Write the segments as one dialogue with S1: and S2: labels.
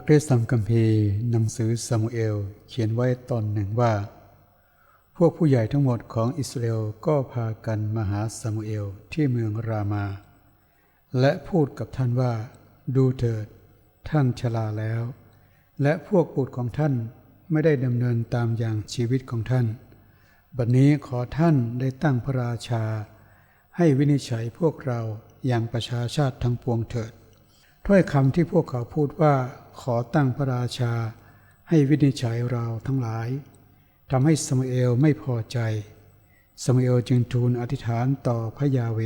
S1: ระคริสตธรรมคัมภีร์หนังสือซามูเอล เขียนไว้ตอนหนึ่งว่า พวกผู้ใหญ่ทั้งหมดของอิสราเอลก็พากันมาหาซามูเอลที่เมืองรามา และพูดกับท่านว่า ดูเถิด ท่านชราแล้ว และพวกบุตรของท่านไม่ได้ดำเนินตามอย่างชีวิตของท่าน บัดนี้ขอท่านได้ตั้งพระราชา ให้วินิจฉัยพวกเราอย่างประชาชาติทั้งปวงเถิด ถ้อยคำที่พวกเขาพูดว่าขอตั้งพระราชา ให้วินิจฉัยเราทั้งหลายทำให้สมุเอลไม่พอใจ สมุเอลจึงทูลอธิษฐานต่อพระยาเว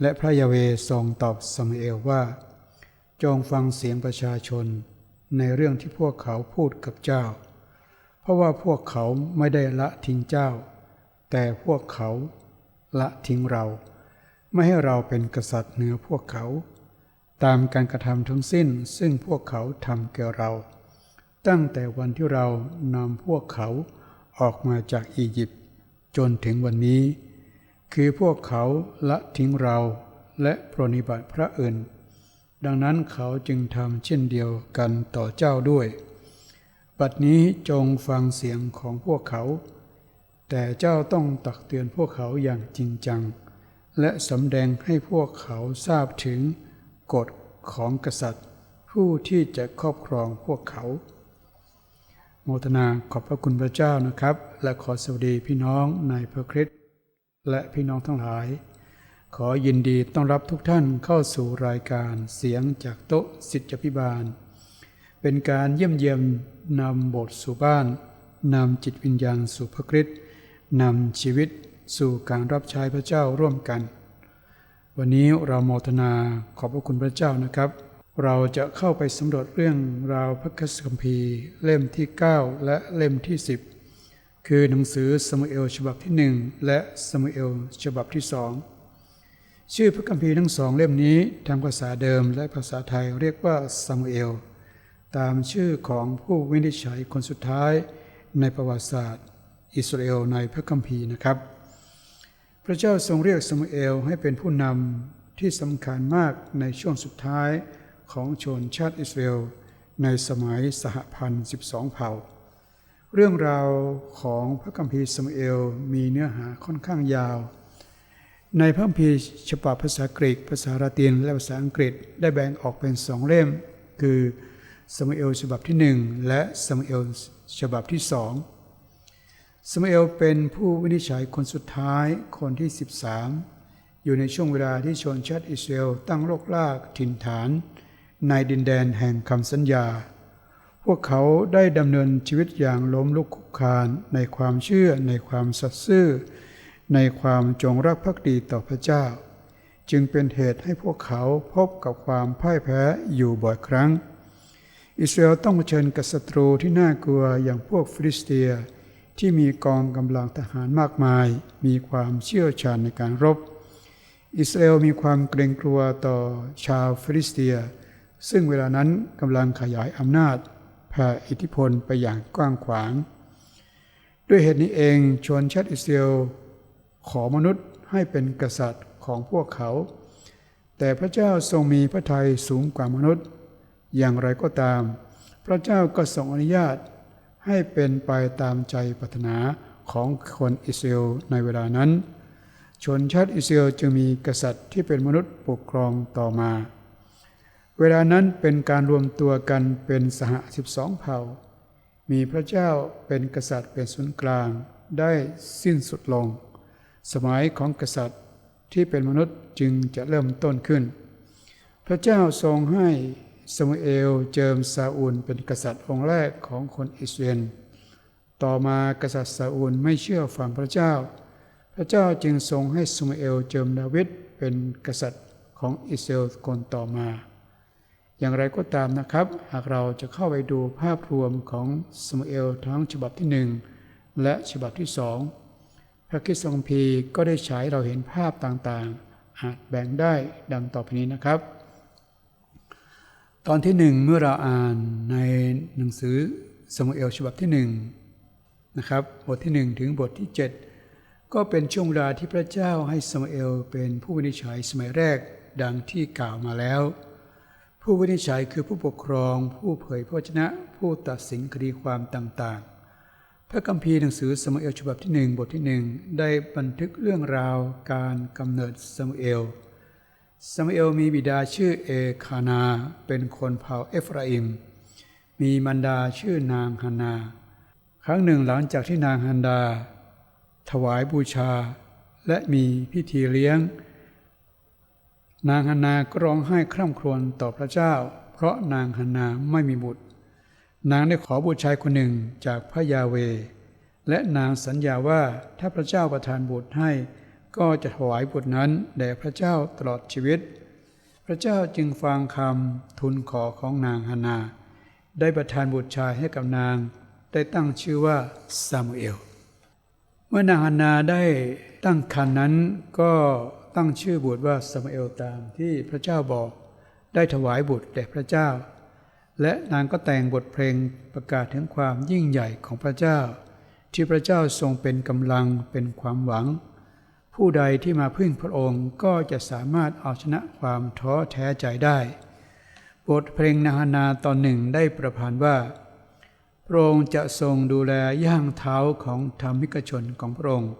S1: และพระยาเวทรงตอบสมุเอลว่า จงฟังเสียงประชาชนในเรื่องที่พวกเขาพูดกับเจ้า เพราะว่าพวกเขาไม่ได้ละทิ้งเจ้า แต่พวกเขาละทิ้งเรา ไม่ให้เราเป็นกษัตริย์เหนือพวกเขา ตามการกระทำทั้งสิ้น ซึ่งพวกเขาทำแก่เรา ตั้งแต่วันที่เรานำพวกเขาออกมาจากอียิปต์จนถึงวันนี้ คือพวกเขาละทิ้งเราและปรนิบัติพระอื่น ดังนั้นเขาจึงทำเช่นเดียวกันต่อเจ้าด้วย บัดนี้จงฟังเสียงของพวกเขา แต่เจ้าต้องตักเตือนพวกเขาอย่างจริงจัง และสำแดงให้พวกเขาทราบถึง กฎของกษัตริย์ ผู้ที่จะครอบครองพวกเขา โมทนาขอบพระคุณพระเจ้านะครับ และขอสวัสดีพี่น้องในพระคริสต์และพี่น้องทั้งหลาย ขอยินดีต้อนรับทุกท่านเข้าสู่รายการเสียงจากโต๊ะสิทธิพิบาล เป็นการเยี่ยมเยียมนำบทสู่บ้านนำจิตวิญญาณสู่พระคริสต์นำชีวิตสู่การรับใช้พระเจ้าร่วมกัน วันนี้เราโมทนาขอบพระคุณพระเจ้านะครับ เราจะเข้าไปสำรวจเรื่องราวพระคัมภีร์ เล่มที่ 9 และเล่มที่ 10 คือหนังสือสมุเอลฉบับที่ 1 และสมุเอลฉบับที่สองชื่อพระคัมภีร์ทั้งสองเล่มนี้ทางภาษาเดิมและภาษาไทยเรียกว่าซามูเอล ตามชื่อของผู้วินิจฉัยคนสุดท้ายในประวัติศาสตร์ อิสราเอลในพระคัมภีร์นะครับ ระเจ้าทรงเรียกสมุเอลให้เป็นผู้นำที่สำคัญมากในช่วงสุดท้ายของชนชาติอิสราเอลในสมัยสหพันธ์12 เผ่า เรื่องราวของพระคัมภีร์สมุเอลมีเนื้อหาค่อนข้างยาว ในพระคัมภีร์ฉบับภาษากรีกภาษาลาตินและภาษาอังกฤษได้แบ่งออกเป็นสองเล่ม คือสมุเอลฉบับที่หนึ่งและสมุเอลฉบับที่สอง สมุเอลเป็นผู้วินิจฉัยคนสุดท้ายคนที่ 13 อยู่ในช่วงเวลาที่ชนชาติอิสราเอลตั้งโลกลากถิ่นฐาน ในดินแดนแห่งคำสัญญา พวกเขาได้ดำเนินชีวิตอย่างล้มลุกคลุกคานในความเชื่อในความสัตย์ซื่อ ในความจงรักภักดีต่อพระเจ้า จึงเป็นเหตุให้พวกเขาพบกับความพ่ายแพ้อยู่บ่อยครั้ง อิสราเอลต้องเผชิญกับศัตรูที่น่ากลัวอย่างพวกฟิลิสเตีย ที่มีกองกำลังทหารมากมาย มีความเชี่ยวชาญในการรบ อิสราเอลมีความเกรงกลัวต่อชาวฟิลิสเตีย ซึ่งเวลานั้นกำลังขยายอำนาจแผ่อิทธิพลไปอย่างกว้างขวาง ด้วยเหตุนี้เองชนชาติอิสราเอลขอมนุษย์ให้เป็นกษัตริย์ของพวกเขา แต่พระเจ้าทรงมีพระทัยสูงกว่ามนุษย์ อย่างไรก็ตาม พระเจ้าก็ทรงอนุญาต ให้เป็นไปตามใจปรารถนาของคนอิสราเอลในเวลานั้น ชนชาติอิสราเอลจึงมีกษัตริย์ที่เป็นมนุษย์ปกครองต่อมา เวลานั้นเป็นการรวมตัวกันเป็นสหสิบสองเผ่า มีพระเจ้าเป็นกษัตริย์เป็นศูนย์กลางได้สิ้นสุดลง สมัยของกษัตริย์ที่เป็นมนุษย์จึงจะเริ่มต้นขึ้น พระเจ้าทรงให้ สมุเอลเจิมซาอูลเป็นกษัตริย์องค์แรกของคนอิสราเอลต่อมากษัตริย์ซาอูลไม่เชื่อฟังพระเจ้า พระเจ้าจึงทรงให้สมุเอลเจิมดาวิดเป็นกษัตริย์ของอิสราเอลคนต่อมา อย่างไรก็ตามนะครับ หากเราจะเข้าไปดูภาพรวมของสมุเอลทั้งฉบับที่หนึ่งและฉบับที่สองพระคริสตคัมภีก็ได้ฉายเราเห็นภาพต่างๆ อาจแบ่งได้ดังต่อไปนี้นะครับ ตอนที่หนึ่งเมื่อเราอ่านในหนังสือสมุเอลฉบับที่หนึ่งนะครับบทที่หนึ่งถึงบทที่เจ็ดก็เป็นช่วงเวลาที่พระเจ้าให้สมุเอลเป็นผู้วินิจฉัยสมัยแรกดังที่กล่าวมาแล้ว ผู้วินิจฉัยคือผู้ปกครอง ผู้เผยพระวจนะ ผู้ตัดสินคดีความต่างๆ พระคัมภีร์หนังสือสมุเอลฉบับที่หนึ่งบทที่หนึ่งได้บันทึกเรื่องราวการกำเนิดสมุเอล สมุเอลมีบิดาชื่อเอคานา เป็นคนเผ่าเอฟราอิม มีมารดาชื่อนางฮานา ครั้งหนึ่งหลังจากที่นางฮันดา ถวายบูชา และมีพิธีเลี้ยง นางฮันนาก็ร้องไห้คร่ำครวญต่อพระเจ้า เพราะนางฮันนาไม่มีบุตร นางได้ขอบุตรชายคนหนึ่งจากพระยาเว และนางสัญญาว่าถ้าพระเจ้าประทานบุตรให้ ก็จะถวายบุตรนั้นแด่พระเจ้าตลอดชีวิต พระเจ้าจึงฟังคำทูลขอของนางฮานา ได้ประทานบุตรชายให้กับนาง ได้ตั้งชื่อว่าซามูเอล เมื่อนางฮานาได้ตั้งคันนั้นก็ตั้งชื่อบุตรว่าซามูเอลตามที่พระเจ้าบอก ได้ถวายบุตรแด่พระเจ้า และนางก็แต่งบทเพลงประกาศถึงความยิ่งใหญ่ของพระเจ้า ที่พระเจ้าทรงเป็นกำลังเป็นความหวัง ผู้ใดที่มาพึ่งพระองค์ก็จะสามารถเอาชนะความท้อแท้ใจได้ บทเพลงนาฮานาตอนหนึ่งได้ประพันธ์ว่า พระองค์จะทรงดูแลย่างเท้าของธรรมิกชนของพระองค์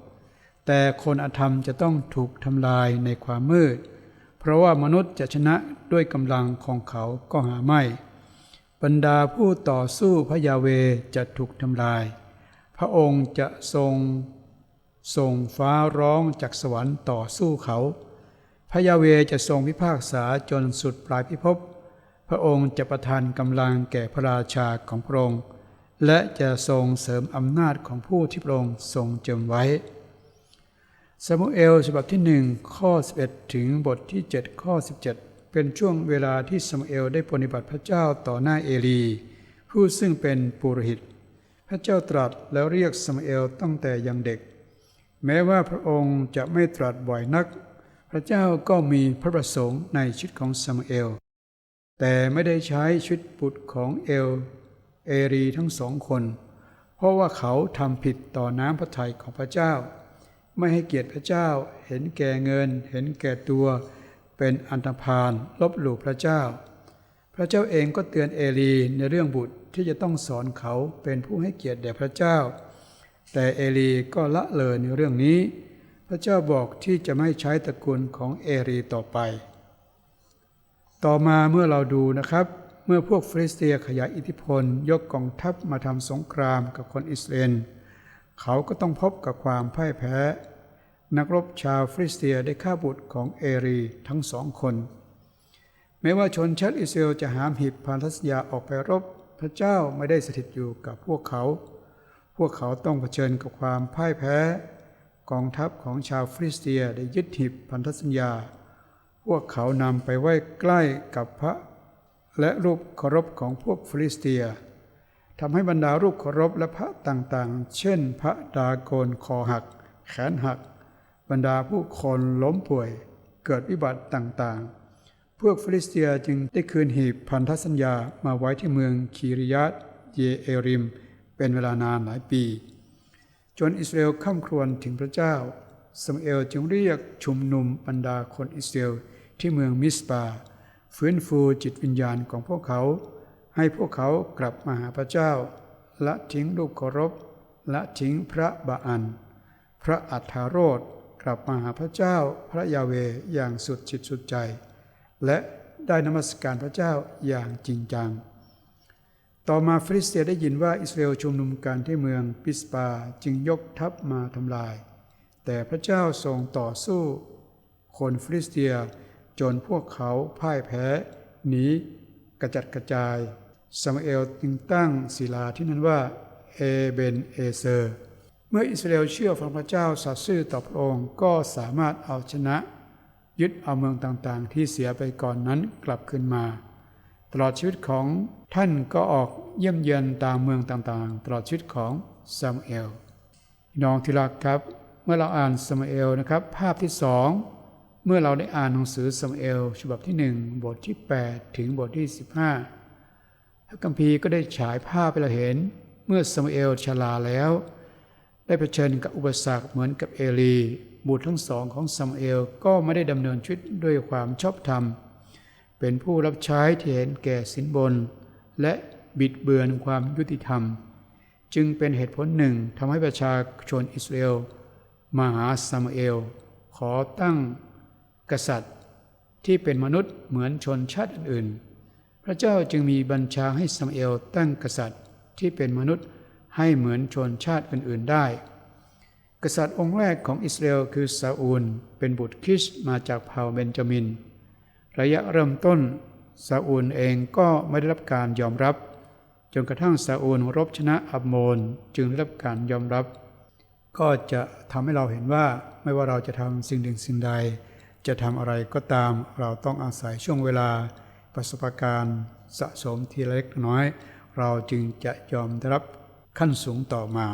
S1: แต่คนอธรรมจะต้องถูกทำลายในความมืด เพราะว่ามนุษย์จะชนะด้วยกำลังของเขาก็หาไม่ บรรดาผู้ต่อสู้พระยาเวจะถูกทำลาย พระองค์จะทรง ส่งฟ้าร้องจากสวรรค์ต่อสู้เขา พระยาเวจะทรงพิพากษาจนสุดปลายพิภพ พระองค์จะประทานกำลังแก่พระราชาของพระองค์ และจะทรงเสริมอำนาจของผู้ที่พระองค์ทรงเจำไว้สมุเอลฉบับที่หนึ่งข้อ 11 ถึงบทที่ 7 ข้อ 17 เป็นช่วงเวลาที่สมุเอลได้ปฏิบัติพระเจ้าต่อหน้าเอลี ผู้ซึ่งเป็นปุโรหิต พระเจ้าตรัสแล้วเรียกสมุเอลตั้งแต่ยังเด็ก แม้ว่าพระองค์จะไม่ตรัสบ่อยนัก พระเจ้าก็มีพระประสงค์ในชีวิตของสมุเอล แต่ไม่ได้ใช้ชีวิตบุตรของเอล เอรีทั้งสองคน เพราะว่าเขาทำผิดต่อน้ำพระทัยของพระเจ้า ไม่ให้เกียรติพระเจ้า เห็นแก่เงิน เห็นแก่ตัว เป็นอันธพาล ลบหลู่พระเจ้า พระเจ้าเองก็เตือนเอลีในเรื่องบุตรที่จะต้องสอนเขาเป็นผู้ให้เกียรติแด่พระเจ้า แต่เอลีก็ละเลยในเรื่องนี้ พระเจ้าบอกที่จะไม่ใช้ตระกูลของเอลีต่อไป ต่อมาเมื่อเราดูนะครับ เมื่อพวกฟิลิสเตียขยายอิทธิพล ยกกองทัพมาทำสงครามกับคนอิสราเอลเขาก็ต้องพบกับความพ่ายแพ้ นักรบชาวฟิลิสเตียได้ฆ่าบุตรของเอรีทั้งสองคน แม้ว่าชนชาติอิสราเอลจะหามหีบพันธสัญญาออกไปรบ พระเจ้าไม่ได้สถิตอยู่กับพวกเขา พวกเขาต้องเผชิญกับความพ่ายแพ้ กองทัพของชาวฟิลิสเตียได้ยึดหีบพันธสัญญา พวกเขานำไปไว้ใกล้กับพระ และรูปเคารพของพวกฟิลิสเตียทำให้บรรดารูปเคารพและพระต่างๆ เช่น พระดาโกนคอหัก แขนหัก บรรดาผู้คนล้มป่วย เกิดวิบัติต่างๆ พวกฟิลิสเตียจึงได้คืนหีบพันธสัญญามาไว้ที่เมืองคีริยัตเยเอริม เป็นเวลานานหลายปี จนอิสราเอลข้ามครวญถึงพระเจ้าสมเอลจึงเรียกชุมนุมบรรดาคนอิสราเอลที่เมืองมิสปาฟื้นฟูจิตวิญญาณของพวกเขา ให้พวกเขากลับมาหาพระเจ้า ละทิ้งรูปเคารพละทิ้งพระบาอัน พระอัฏฐารโดกลับมาหาพระเจ้าพระยาเวอย่างสุดจิตสุดใจ และได้นมัสการพระเจ้าอย่างจริงจัง ต่อมาฟิลิสเตียได้ยินว่าอิสราเอลชุมนุมกันที่เมืองปิสปาจึงยกทัพมาทำลาย แต่พระเจ้าทรงต่อสู้คนฟิลิสเตียจนพวกเขาพ่ายแพ้หนีกระจัดกระจายซามูเอลจึงตั้งศิลาที่นั้นว่าเอเบนเอเซอร์เมื่ออิสราเอลเชื่อฟังพระเจ้าสัตย์ซื่อต่อพระองค์ก็สามารถเอาชนะ ยึดเอาเมืองต่างๆ ที่เสียไปก่อนนั้นกลับคืนมา ตลอดชีวิตของท่านก็ออกเยี่ยมเยือนตามเมืองต่างๆ ตลอดชีวิตของซามูเอลน้องที่รักครับ เมื่อเราอ่านซามูเอลนะครับ ภาพที่สองเมื่อเราได้อ่านหนังสือซามูเอลฉบับที่หนึ่งบทที่ 8 ถึงบทที่ 15พระคัมภีก็ได้ฉายภาพให้เราเห็น เมื่อซามูเอลชราแล้ว ได้เผชิญกับอุปสรรคเหมือนกับเอลีบุตรทั้งสองของซามูเอลก็ไม่ได้ดำเนินชีวิตด้วยความชอบธรรม เป็นผู้รับใช้ที่เห็นแก่สินบน และบิดเบือนความยุติธรรม จึงเป็นเหตุผลหนึ่งทำให้ประชาชนอิสราเอลมาหาซามูเอล ขอตั้งกษัตริย์ที่เป็นมนุษย์เหมือนชนชาติอื่นๆพระเจ้าจึงมีบัญชาให้ซามูเอลตั้งกษัตริย์ที่เป็นมนุษย์ให้เหมือนชนชาติอื่น ๆได้ กษัตริย์องค์แรกของอิสราเอลคือซาอูล เป็นบุตรคิชมาจากเผ่าเบนจามิน ระยะเริ่มต้นซาอูลเองก็ไม่ได้รับการยอมรับ จนกระทั่งซาอูลรบชนะอับโมนจึงได้รับการยอมรับ ก็จะทำให้เราเห็นว่าไม่ว่าเราจะทำสิ่งหนึ่งสิ่งใด จะทำอะไรก็ตามเราต้องอาศัยช่วงเวลาประสบการณ์สะสมทีละเล็กน้อย เราจึงจะยอมได้รับขั้นสูงต่อมา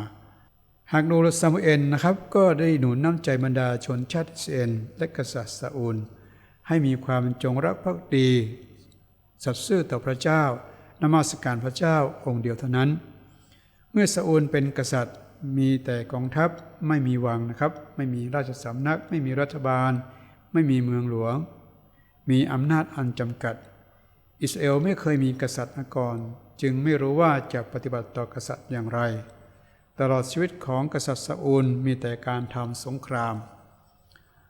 S1: หากดูซามูเอลนะครับ ก็ได้หนุนน้ำใจบรรดาชนชาติอิสเอลและกษัตริย์ซาอูล ให้มีความจงรักภักดี สัตย์ซื่อต่อพระเจ้านมัสการพระเจ้าองค์เดียวเท่านั้น เมื่อซาอูลเป็นกษัตริย์มีแต่กองทัพไม่มีวังนะครับ ไม่มีราชสำนัก ไม่มีรัฐบาล ไม่มีเมืองหลวง มีอำนาจอันจำกัด อิสราเอลไม่เคยมีกษัตริย์มาก่อน จึงไม่รู้ว่าจะปฏิบัติต่อกษัตริย์อย่างไร ตลอดชีวิตของกษัตริย์ซาอูลมีแต่การทำสงคราม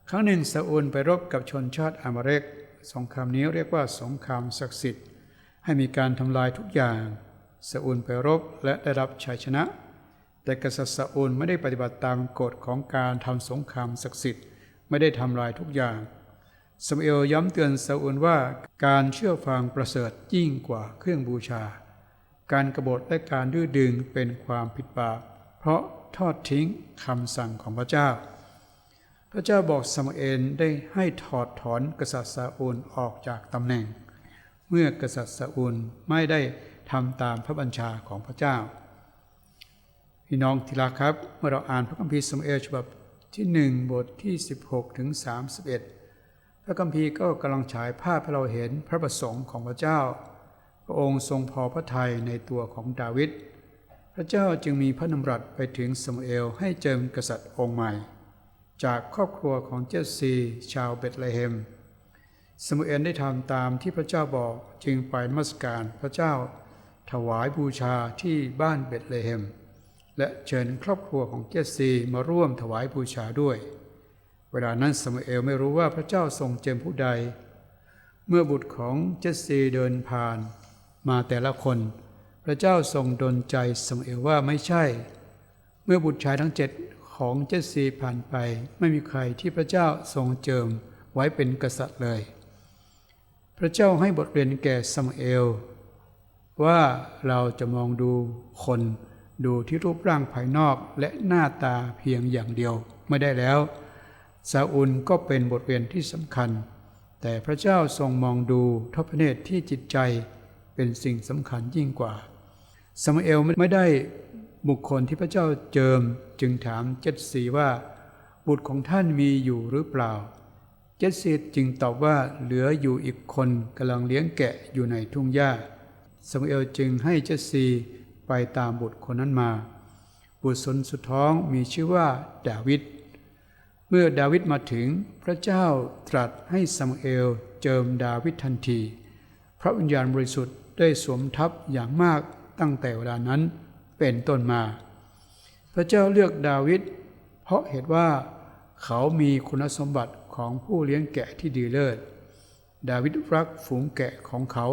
S1: ครั้งหนึ่งซาอูลไปรบกับชนชาติอามาเรกสงครามนี้เรียกว่าสงครามศักดิ์สิทธิ์ ให้มีการทำลายทุกอย่างซาอูลไปรบและได้รับชัยชนะ แต่กษัตริย์ซาอูลไม่ได้ปฏิบัติตามกฎของการทำสงครามศักดิ์สิทธิ์ไม่ได้ทำลายทุกอย่างสมเอลย้ำเตือนซาอูลว่าการเชื่อฟังประเสริฐยิ่งกว่าเครื่องบูชา การกบฏและการดื้อดึงเป็นความผิดบาปเพราะทอดทิ้งคำสั่งของพระเจ้า ระเจ้าบอกซามูเอลได้ให้ถอดถอนกษัตริย์ซาอูลออกจากตำแหน่ง เมื่อกษัตริย์ซาอูลไม่ได้ทำตามพระบัญชาของพระเจ้า พี่น้องที่รักครับ เมื่อเราอ่านพระคัมภีร์สมเอลฉบับที่หนึ่งบทที่ 16 ถึง 31 พระคัมภีร์ก็กำลังฉายภาพให้เราเห็นพระประสงค์ของพระเจ้า พระองค์ทรงพอพระทัยในตัวของดาวิดพระเจ้าจึงมีพระนำรัสไปถึงสมเอลให้เจิมกษัตริย์องค์ใหม่ จากครอบครัวของเจสซีชาวเบตเลเฮม สมุเอลได้ทำตามที่พระเจ้าบอกจึงไปมัสการพระเจ้าถวายบูชาที่บ้านเบตเลเฮม และเชิญครอบครัวของเจสซีมาร่วมถวายบูชาด้วย เวลานั้นสมุเอลไม่รู้ว่าพระเจ้าทรงเจิมผู้ใด เมื่อบุตรของเจสซีเดินผ่าน มาแต่ละคน พระเจ้าทรงดลใจสมุเอลว่าไม่ใช่ เมื่อบุตรชายทั้งเจ็ด ของเจสีผ่านไป ไม่มีใครที่พระเจ้าทรงเจิมไว้เป็นกษัตริย์เลย พระเจ้าให้บทเรียนแก่สมุเอล ว่าเราจะมองดูคนดูที่รูปร่างภายนอกและหน้าตาเพียงอย่างเดียวไม่ได้แล้ว ซาอุลก็เป็นบทเรียนที่สำคัญ แต่พระเจ้าทรงมองดูทพเนตรที่จิตใจเป็นสิ่งสำคัญยิ่งกว่า สมเอลไม่ได้ บุคคลที่พระเจ้าเจิมจึงถามเจดสีว่า บุตรของท่านมีอยู่หรือเปล่า เจดสีจึงตอบว่าเหลืออยู่อีกคนกำลังเลี้ยงแกะอยู่ในทุ่งหญ้าสมเอลจึงให้เจดสีไปตามบุตรคนนั้นมา บุตรสนสุดท้องมีชื่อว่าดาวิดเมื่อดาวิดมาถึงพระเจ้าตรัสให้ซามูเอลเจิมดาวิดทันที พระวิญญาณบริสุทธิ์ได้สวมทับอย่างมากตั้งแต่เวลานั้น เป็นต้นมา พระเจ้าเลือกดาวิดเพราะเหตุว่าเขามีคุณสมบัติของผู้เลี้ยงแกะที่ดีเลิศ ดาวิดรักฝูงแกะของเขา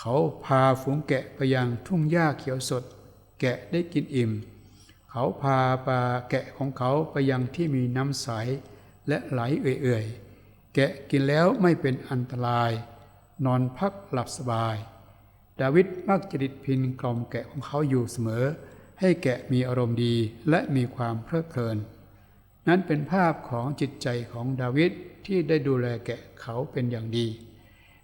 S1: เขาพาฝูงแกะไปยังทุ่งหญ้าเขียวสด แกะได้กินอิ่ม เขาพาปลาแกะของเขาไปยังที่มีน้ำใสและไหลเอื่อยๆ แกะกินแล้วไม่เป็นอันตราย นอนพักหลับสบาย ดาวิดมักจะดิดพินกล่อมแกะของเขาอยู่เสมอ ให้แกะมีอารมณ์ดีและมีความเพลิดเพลิน นั้นเป็นภาพของจิตใจของดาวิดที่ได้ดูแลแกะเขาเป็นอย่างดี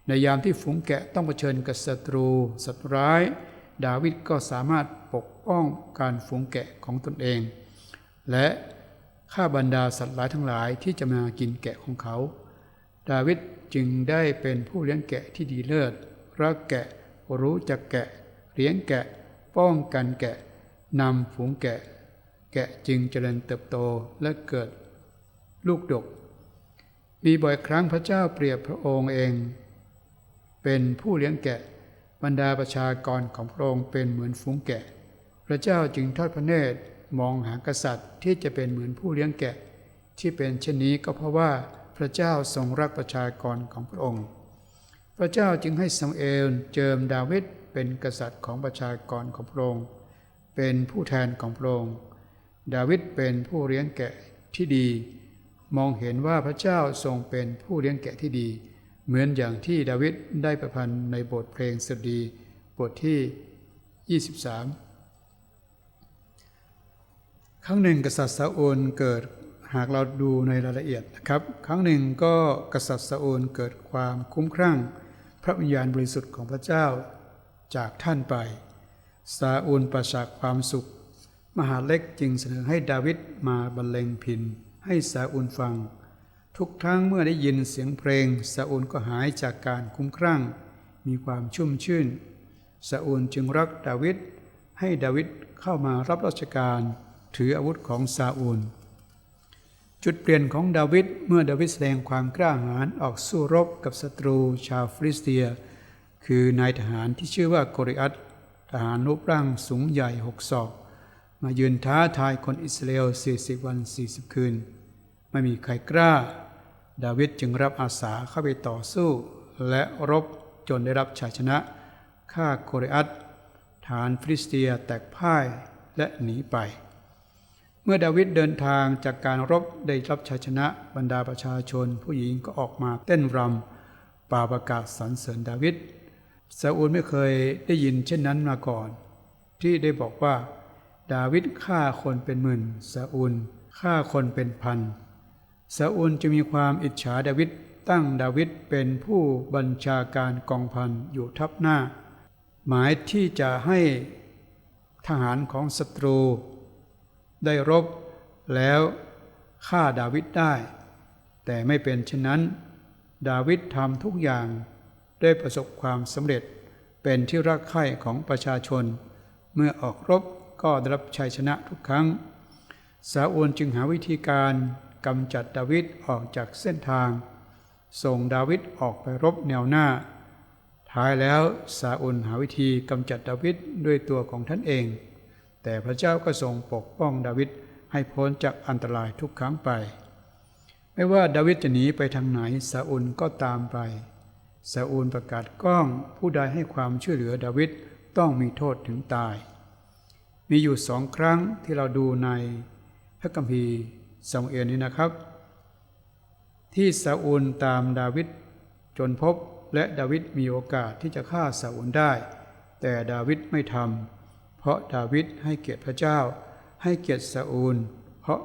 S1: ในยามที่ฝูงแกะต้องเผชิญกับศัตรูสัตว์ร้าย ดาวิดก็สามารถปกป้องการฝูงแกะของตนเอง และฆ่าบรรดาสัตว์ร้ายทั้งหลายที่จะมากินแกะของเขา ดาวิดจึงได้เป็นผู้เลี้ยงแกะที่ดีเลิศรักแกะ รู้จักแกะเลี้ยงแกะ ป้องกันแกะนำฝูงแกะ แกะจึงเจริญเติบโตและเกิด ลูกดก มีบ่อยครั้งพระเจ้าเปรียบพระองค์เอง เป็นผู้เลี้ยงแกะบรรดาประชากรของพระองค์เป็นเหมือนฝูงแกะ พระเจ้าจึงทอดพระเนตรมองหากษัตริย์ที่จะเป็นเหมือนผู้เลี้ยงแกะ ที่เป็นเช่นนี้ก็เพราะว่าพระเจ้าทรงรักประชากรของพระองค์ พระเจ้าจึงให้ซามูเอลเจิมดาวิดเป็นกษัตริย์ของประชากรของพระองค์เป็นผู้แทนของพระองค์ดาวิดเป็นผู้เลี้ยงแกะที่ดี มองเห็นว่าพระเจ้าทรงเป็นผู้เลี้ยงแกะที่ดี เหมือนอย่างที่ดาวิดได้ประพันธ์ในบทเพลงสดี บทที่ 23 ครั้งหนึ่งกษัตริย์ซาอูลเกิดหากเราดูในรายละเอียดนะครับ ครั้งหนึ่งก็กษัตริย์ซาอูลเกิดความคุ้มครั่ง ระวิญญาณบริสุทธิ์ของพระเจ้าจากท่านไป ซาอูลประสาทความสุข มหาเล็กจึงเสนอให้ดาวิดมาบรรเลงพินให้ซาอูลฟัง ทุกครั้งเมื่อได้ยินเสียงเพลงซาอูลก็หายจากการคุ้มครั่ง มีความชุ่มชื่นซาอูลจึงรักดาวิดให้ดาวิดเข้ามารับราชการ ถืออาวุธของซาอูล จุดเปลี่ยนของดาวิดเมื่อดาวิดแสดงความกล้าหาญออกสู้รบกับศัตรูชาวฟิลิสเตีย คือนายทหารที่ชื่อว่าโกริอัตทหารรูปร่างสูงใหญ่หกศอกมายืนท้าทายคนอิสราเอล40 วัน 40 คืน ไม่มีใครกล้า ดาวิดจึงรับอาสาเข้าไปต่อสู้ และรบจนได้รับชัยชนะฆ่าโกริอัตฐานฟิลิสเตียแตกพ่ายและหนีไป เมื่อดาวิดเดินทางจากการรบได้รับชัยชนะบรรดาประชาชน ผู้หญิงก็ออกมาเต้นรำป่าประกาศสรรเสริญดาวิดซาอูลไม่เคยได้ยินเช่นนั้นมาก่อน ที่ได้บอกว่า ดาวิดฆ่าคนเป็นหมื่นซาอูลฆ่าคนเป็นพันซาอูลจะมีความอิจฉาดาวิดตั้งดาวิดเป็นผู้บัญชาการกองพันอยู่ทับหน้า หมายที่จะให้ทหารของศัตรู ได้รบ แล้วฆ่าดาวิดได้ แต่ไม่เป็นเช่นนั้น ดาวิดทำทุกอย่างได้ประสบความสำเร็จเป็นที่รักใคร่ของประชาชน เมื่อออกรบก็ได้รับชัยชนะทุกครั้ง ซาอูลจึงหาวิธีการกำจัดดาวิดออกจากเส้นทาง ส่งดาวิดออกไปรบแนวหน้า ท้ายแล้วซาอูลหาวิธีกำจัดดาวิดด้วยตัวของท่านเอง แต่พระเจ้าก็ทรงปกป้องดาวิดให้พ้นจากอันตรายทุกครั้งไป ไม่ว่าดาวิดจะหนีไปทางไหนซาอูลก็ตามไปซาอูลประกาศก้องผู้ใดให้ความช่วยเหลือดาวิดต้องมีโทษถึงตาย มีอยู่สองครั้งที่เราดูในพระคัมภีร์ซามูเอลนี้นะครับ ที่ซาอูลตามดาวิดจนพบและดาวิดมีโอกาสที่จะฆ่าซาอูลได้ แต่ดาวิดไม่ทำ ราะดาวิดให้เกียรติพระเจ้า ให้เกียรติซาอูล เพราะ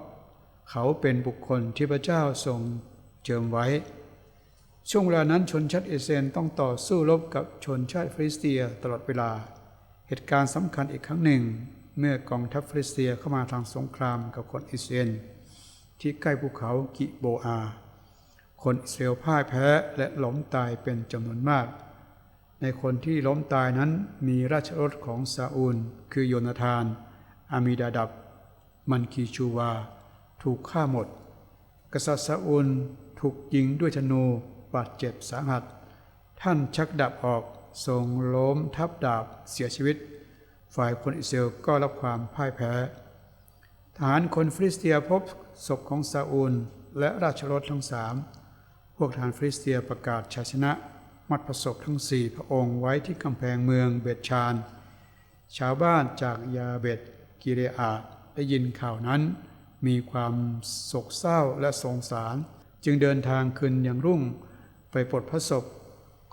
S1: เขาเป็นบุคคลที่พระเจ้าทรงเจิมไว้ ช่วงเวลานั้นชนชาติเอเซนต้องต่อสู้รบกับชนชาติฟิลิสเตียตลอดเวลา เหตุการณ์สำคัญอีกครั้งหนึ่ง เมื่อกองทัพฟิลิสเตียเข้ามาทางสงครามกับคนอิสราเอลที่ใกล้ภูเขากิโบอา คนอิสราเอลพ่ายแพ้และล้มตายเป็นจำนวนมาก ในคนที่ล้มตายนั้นมีราชรถของซาอูล คือโยนาธาน อามีดาดับ มันคีชูวา ถูกฆ่าหมด กษัตริย์ซาอูลถูกยิงด้วยธนูบาดเจ็บสาหัส ท่านชักดาบออกทรงล้มทับดาบเสียชีวิต ฝ่ายคนอิสราเอลก็รับความพ่ายแพ้ ทหารคนฟิลิสเตียพบศพของซาอูลและราชรถทั้งสาม พวกทหารฟิลิสเตียประกาศชัยชนะ มัดประสบทั้งสี่พระองค์ไว้ที่กำแพงเมืองเบตชาน ชาวบ้านจากยาเบตกิเรอาดได้ยินข่าวนั้น มีความโศกเศร้าและสงสาร จึงเดินทางขึ้นอย่างรุ่งไปปลดพระศพ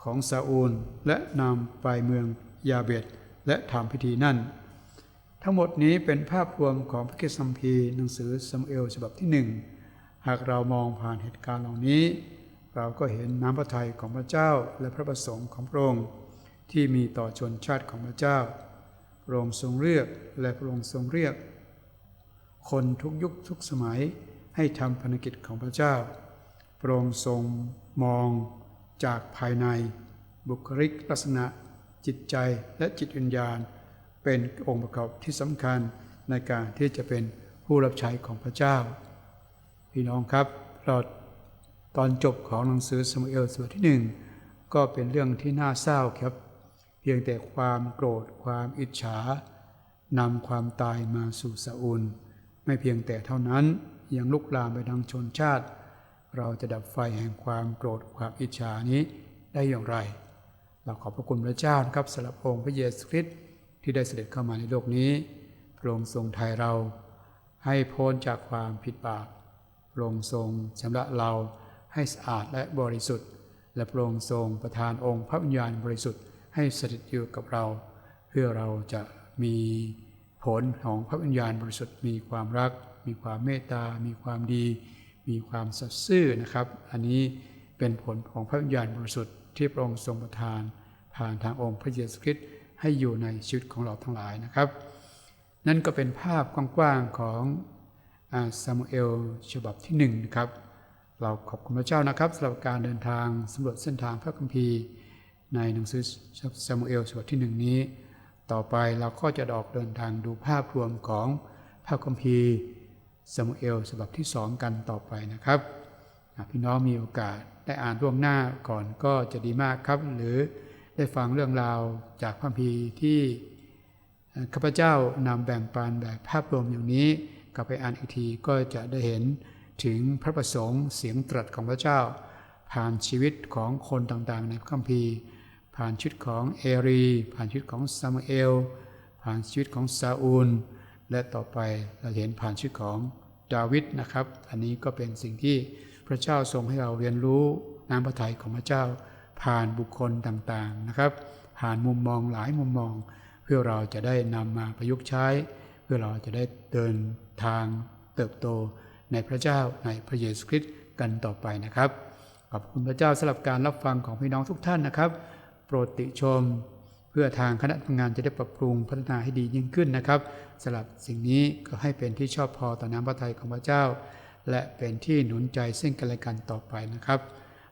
S1: ของซาอูลและนำไปเมืองยาเบตและทำพิธีนั่น ทั้งหมดนี้เป็นภาพรวมของพระคัมพีร์หนังสือซามูเอลฉบับที่หนึ่งหากเรามองผ่านเหตุการณ์เหล่านี้ เราก็เห็นน้ำพระทัยของพระเจ้าและพระประสงค์ของพระองค์ที่มีต่อชนชาติของพระเจ้า พระองค์ทรงเลือกและพระองค์ทรงเรียก คนทุกยุคทุกสมัยให้ทำภารกิจของพระเจ้า พระองค์ทรงมองจากภายใน บุคลิกลักษณะ จิตใจและจิตวิญญาณ เป็นองค์ประกอบที่สำคัญในการที่จะเป็นผู้รับใช้ของพระเจ้า พี่น้องครับเรา ตอนจบของหนังสือสมุเอลสบทที่หนึ่งก็เป็นเรื่องที่น่าเศร้าครับ เพียงแต่ความโกรธความอิจฉานำความตายมาสู่ซาอูลไม่เพียงแต่เท่านั้นยังลุกลามไปทางชนชาติ เราจะดับไฟแห่งความโกรธความอิจฉานี้ได้อย่างไร เราขอบพระคุณพระเจ้าครับสำหรับองค์พระเยซูคริสต์ที่ได้เสด็จเข้ามาในโลกนี้ พระองค์ทรงไถ่เราให้พ้นจากความผิดบาปพระองค์ทรงชำระเรา ให้สะอาดและบริสุทธิ์ และพรงทรงประทานองค์พระวิญญาณบริสุทธิ์ให้สถิตอยู่กับเรา เพื่อเราจะมีผลของพระวิญญาณบริสุทธิ์มีความรัก มีความเมตตา มีความดี มีความสัตย์ซื่อนะครับ อันนี้เป็นผลของพระวิญญาณบริสุทธิ์ที่พระองค์ทรงประทาน ผ่านทางองค์พระเยซูคริสต์ให้อยู่ในชีวิตของเราทั้งหลายนะครับ นั่นก็เป็นภาพกว้างๆของซามูเอลฉบับที่หนึ่งนะครับ เราขอบคุณพระเจ้านะครับสำหรับการเดินทางสำรวจเส้นทางพระคัมภีร์ในหนังสือซามูเอลฉบับที่หนึ่งนี้ ต่อไปเราก็จะออกเดินทางดูภาพรวมของพระคัมภีร์ซามูเอลฉบับที่สองกันต่อไปนะครับหากพี่น้องมีโอกาสได้อ่านร่วงหน้าก่อนก็จะดีมากครับ หรือได้ฟังเรื่องราวจากพระคัมภีร์ที่ข้าพเจ้านำแบ่งปันแบบภาพรวมอย่างนี้กลับไปอ่านอีกทีก็จะได้เห็น ถึงพระประสงค์เสียงตรัสของพระเจ้า ผ่านชีวิตของคนต่างๆ ในพระคัมภีร์ ผ่านชีวิตของเอรี ผ่านชีวิตของซามูเอล ผ่านชีวิตของซาอูล และต่อไปเราเห็นผ่านชีวิตของดาวิดนะครับ อันนี้ก็เป็นสิ่งที่พระเจ้าทรงให้เราเรียนรู้น้ำพระทัยของพระเจ้า ผ่านบุคคลต่างๆนะครับ ผ่านมุมมองหลายมุมมอง เพื่อเราจะได้นำมาประยุกต์ใช้ เพื่อเราจะได้เดินทางเติบโต ในพระเจ้าในพระเยซูคริสต์กันต่อไปนะครับ ขอบคุณพระเจ้าสำหรับการรับฟังของพี่น้องทุกท่านนะครับ โปรดติชม เพื่อทางคณะทำงานจะได้ปรับปรุงพัฒนาให้ดียิ่งขึ้นนะครับสำหรับสิ่งนี้ก็ให้เป็นที่ชอบพอต่อน้ำพระทัยของพระเจ้า และเป็นที่หนุนใจซึ่งกันและกันต่อไปนะครับ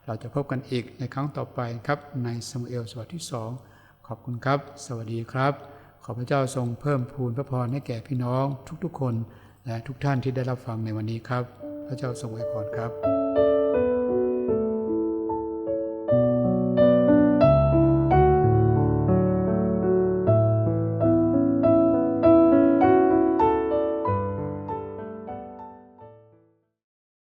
S1: เราจะพบกันอีกในครั้งต่อไปครับในสมุเอลสวดที่สองขอบคุณครับ สวัสดีครับ ขอพระเจ้าทรงเพิ่มพูนพระพรให้แก่พี่น้องทุกๆคน และทุกท่านที่ได้รับฟังในวันนี้ครับ พระเจ้าทรงอวยพรครับ